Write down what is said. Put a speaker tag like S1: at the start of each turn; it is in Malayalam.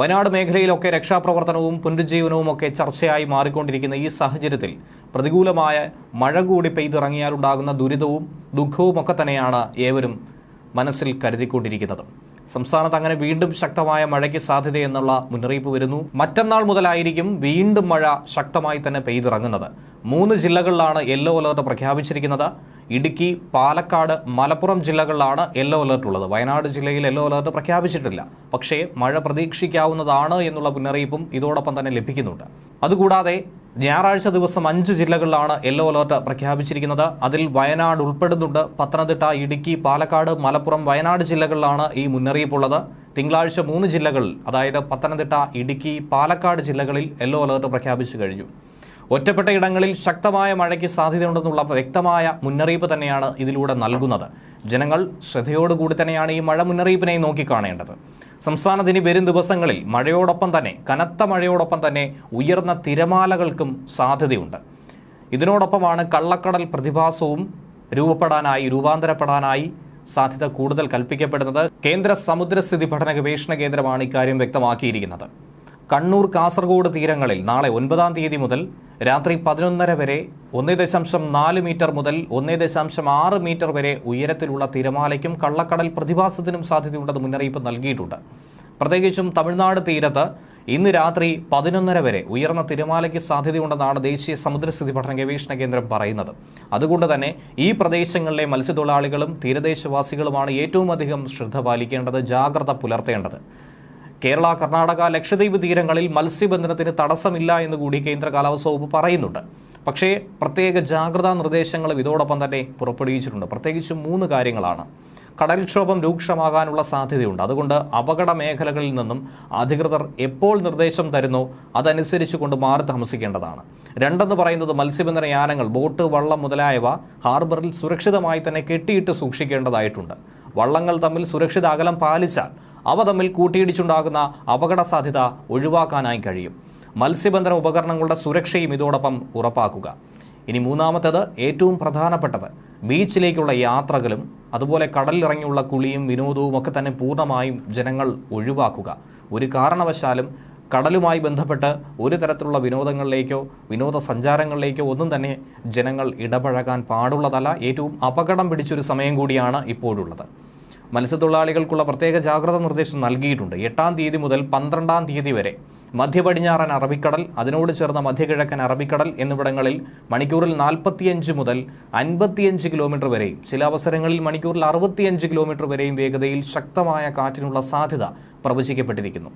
S1: വയനാട് മേഖലയിലൊക്കെ രക്ഷാപ്രവർത്തനവും പുനരുജ്ജീവനവും ഒക്കെ ചർച്ചയായി മാറിക്കൊണ്ടിരിക്കുന്ന ഈ സാഹചര്യത്തിൽ പ്രതികൂലമായ മഴ കൂടി പെയ്തിറങ്ങിയാലുണ്ടാകുന്ന ദുരിതവും ദുഃഖവും ഒക്കെ തന്നെയാണ് ഏവരും മനസ്സിൽ കരുതിക്കൊണ്ടിരിക്കുന്നത്. സംസ്ഥാനത്ത് അങ്ങനെ വീണ്ടും ശക്തമായ മഴയ്ക്ക് സാധ്യതയെന്നുള്ള മുന്നറിയിപ്പ് വരുന്നു. മറ്റന്നാൾ മുതലായിരിക്കും വീണ്ടും മഴ ശക്തമായി തന്നെ പെയ്തിറങ്ങുന്നത്. മൂന്ന് ജില്ലകളിലാണ് യെല്ലോ അലേർട്ട് പ്രഖ്യാപിച്ചിരിക്കുന്നത്. ഇടുക്കി പാലക്കാട് മലപ്പുറം ജില്ലകളിലാണ് യെല്ലോ അലേർട്ട് ഉള്ളത്. വയനാട് ജില്ലയിൽ യെല്ലോ അലേർട്ട് പ്രഖ്യാപിച്ചിട്ടില്ല. പക്ഷേ മഴ പ്രതീക്ഷിക്കാവുന്നതാണ് എന്നുള്ള മുന്നറിയിപ്പും ഇതോടൊപ്പം തന്നെ ലഭിക്കുന്നുണ്ട്. അതുകൂടാതെ ഞായറാഴ്ച ദിവസം അഞ്ച് ജില്ലകളിലാണ് യെല്ലോ അലേർട്ട് പ്രഖ്യാപിച്ചിരിക്കുന്നത്. അതിൽ വയനാട് ഉൾപ്പെടുന്നുണ്ട്. പത്തനംതിട്ട ഇടുക്കി പാലക്കാട് മലപ്പുറം വയനാട് ജില്ലകളിലാണ് ഈ മുന്നറിയിപ്പുള്ളത്. തിങ്കളാഴ്ച മൂന്ന് ജില്ലകളിൽ അതായത് പത്തനംതിട്ട ഇടുക്കി പാലക്കാട് ജില്ലകളിൽ യെല്ലോ അലേർട്ട് പ്രഖ്യാപിച്ചു കഴിഞ്ഞു. ഒറ്റപ്പെട്ട ഇടങ്ങളിൽ ശക്തമായ മഴയ്ക്ക് സാധ്യതയുണ്ടെന്നുള്ള വ്യക്തമായ മുന്നറിയിപ്പ് തന്നെയാണ് ഇതിലൂടെ നൽകുന്നത്. ജനങ്ങൾ ശ്രദ്ധയോടുകൂടി തന്നെയാണ് ഈ മഴ മുന്നറിയിപ്പിനെ നോക്കിക്കാണേണ്ടത്. സംസ്ഥാനത്തിന് വരും ദിവസങ്ങളിൽ മഴയോടൊപ്പം തന്നെ കനത്ത മഴയോടൊപ്പം തന്നെ ഉയർന്ന തിരമാലകൾക്കും സാധ്യതയുണ്ട്. ഇതിനോടൊപ്പമാണ് കള്ളക്കടൽ പ്രതിഭാസവും രൂപപ്പെടാനായി രൂപാന്തരപ്പെടാനായി സാധ്യത കൂടുതൽ കൽപ്പിക്കപ്പെടുന്നത്. കേന്ദ്ര സമുദ്രസ്ഥിതി പഠന ഗവേഷണ കേന്ദ്രമാണ് ഇക്കാര്യം വ്യക്തമാക്കിയിരിക്കുന്നത്. കണ്ണൂർ കാസർഗോഡ് തീരങ്ങളിൽ നാളെ ഒൻപതാം തീയതി മുതൽ രാത്രി പതിനൊന്നര വരെ ഒന്നേ ദശാംശം നാല് മീറ്റർ മുതൽ ഒന്നേ ദശാംശം ആറ് മീറ്റർ വരെ ഉയരത്തിലുള്ള തിരമാലയ്ക്കും കള്ളക്കടൽ പ്രതിഭാസത്തിനും സാധ്യതയുണ്ടെന്ന് മുന്നറിയിപ്പ് നൽകിയിട്ടുണ്ട്. പ്രത്യേകിച്ചും തമിഴ്നാട് തീരത്ത് ഇന്ന് രാത്രി പതിനൊന്നര വരെ ഉയർന്ന തിരമാലയ്ക്ക് സാധ്യതയുണ്ടെന്നാണ് ദേശീയ സമുദ്രസ്ഥിതി പഠന ഗവേഷണ കേന്ദ്രം പറയുന്നത്. അതുകൊണ്ട് തന്നെ ഈ പ്രദേശങ്ങളിലെ മത്സ്യത്തൊഴിലാളികളും തീരദേശവാസികളുമാണ് ഏറ്റവും അധികം ശ്രദ്ധ പാലിക്കേണ്ടത് ജാഗ്രത പുലർത്തേണ്ടത്. കേരള കർണാടക ലക്ഷദ്വീപ് തീരങ്ങളിൽ മത്സ്യബന്ധനത്തിന് തടസ്സമില്ല എന്ന് കൂടി കേന്ദ്ര കാലാവസ്ഥ വകുപ്പ് പറയുന്നുണ്ട്. പക്ഷേ പ്രത്യേക ജാഗ്രതാ നിർദ്ദേശങ്ങൾ ഇതോടൊപ്പം തന്നെ പുറപ്പെടുവിച്ചിട്ടുണ്ട്. പ്രത്യേകിച്ചും മൂന്ന് കാര്യങ്ങളാണ്. കടൽക്ഷോഭം രൂക്ഷമാകാനുള്ള സാധ്യതയുണ്ട്. അതുകൊണ്ട് അപകട മേഖലകളിൽ നിന്നും അധികൃതർ എപ്പോൾ നിർദ്ദേശം തരുന്നോ അതനുസരിച്ച് കൊണ്ട് മാറി താമസിക്കേണ്ടതാണ്. രണ്ടെന്ന് പറയുന്നത് മത്സ്യബന്ധന യാനങ്ങൾ ബോട്ട് വള്ളം മുതലായവ ഹാർബറിൽ സുരക്ഷിതമായി തന്നെ കെട്ടിയിട്ട് സൂക്ഷിക്കേണ്ടതായിട്ടുണ്ട്. വള്ളങ്ങൾ തമ്മിൽ സുരക്ഷിത അകലം പാലിച്ചാൽ അവ തമ്മിൽ കൂട്ടിയിടിച്ചുണ്ടാകുന്ന അപകട സാധ്യത ഒഴിവാക്കാനായി കഴിയും. മത്സ്യബന്ധന ഉപകരണങ്ങളുടെ സുരക്ഷയും ഇതോടൊപ്പം ഉറപ്പാക്കുക. ഇനി മൂന്നാമത്തേത് ഏറ്റവും പ്രധാനപ്പെട്ടത്. ബീച്ചിലേക്കുള്ള യാത്രകളും അതുപോലെ കടലിലിറങ്ങിയുള്ള കുളിയും വിനോദവും ഒക്കെ തന്നെ പൂർണമായും ജനങ്ങൾ ഒഴിവാക്കുക. ഒരു കാരണവശാലും കടലുമായി ബന്ധപ്പെട്ട് ഒരു തരത്തിലുള്ള വിനോദങ്ങളിലേക്കോ വിനോദസഞ്ചാരങ്ങളിലേക്കോ ഒന്നും തന്നെ ജനങ്ങൾ ഇടപഴകാൻ പാടുള്ളതല്ല. ഏറ്റവും അപകടം പിടിച്ചൊരു സമയം കൂടിയാണ് ഇപ്പോഴുള്ളത്. മത്സ്യത്തൊഴിലാളികൾക്കുള്ള പ്രത്യേക ജാഗ്രത നിർദ്ദേശം നൽകിയിട്ടുണ്ട്. എട്ടാം തീയതി മുതൽ പന്ത്രണ്ടാം തീയതി വരെ മധ്യ പടിഞ്ഞാറൻ അറബിക്കടൽ അതിനോട് ചേർന്ന മധ്യകിഴക്കൻ അറബിക്കടൽ എന്നിവിടങ്ങളിൽ മണിക്കൂറിൽ നാൽപ്പത്തിയഞ്ച് മുതൽ അൻപത്തിയഞ്ച് കിലോമീറ്റർ വരെയും ചില അവസരങ്ങളിൽ മണിക്കൂറിൽ അറുപത്തിയഞ്ച് കിലോമീറ്റർ വരെയും വേഗതയിൽ ശക്തമായ കാറ്റിനുള്ള സാധ്യത പ്രവചിക്കപ്പെട്ടിരിക്കുന്നു.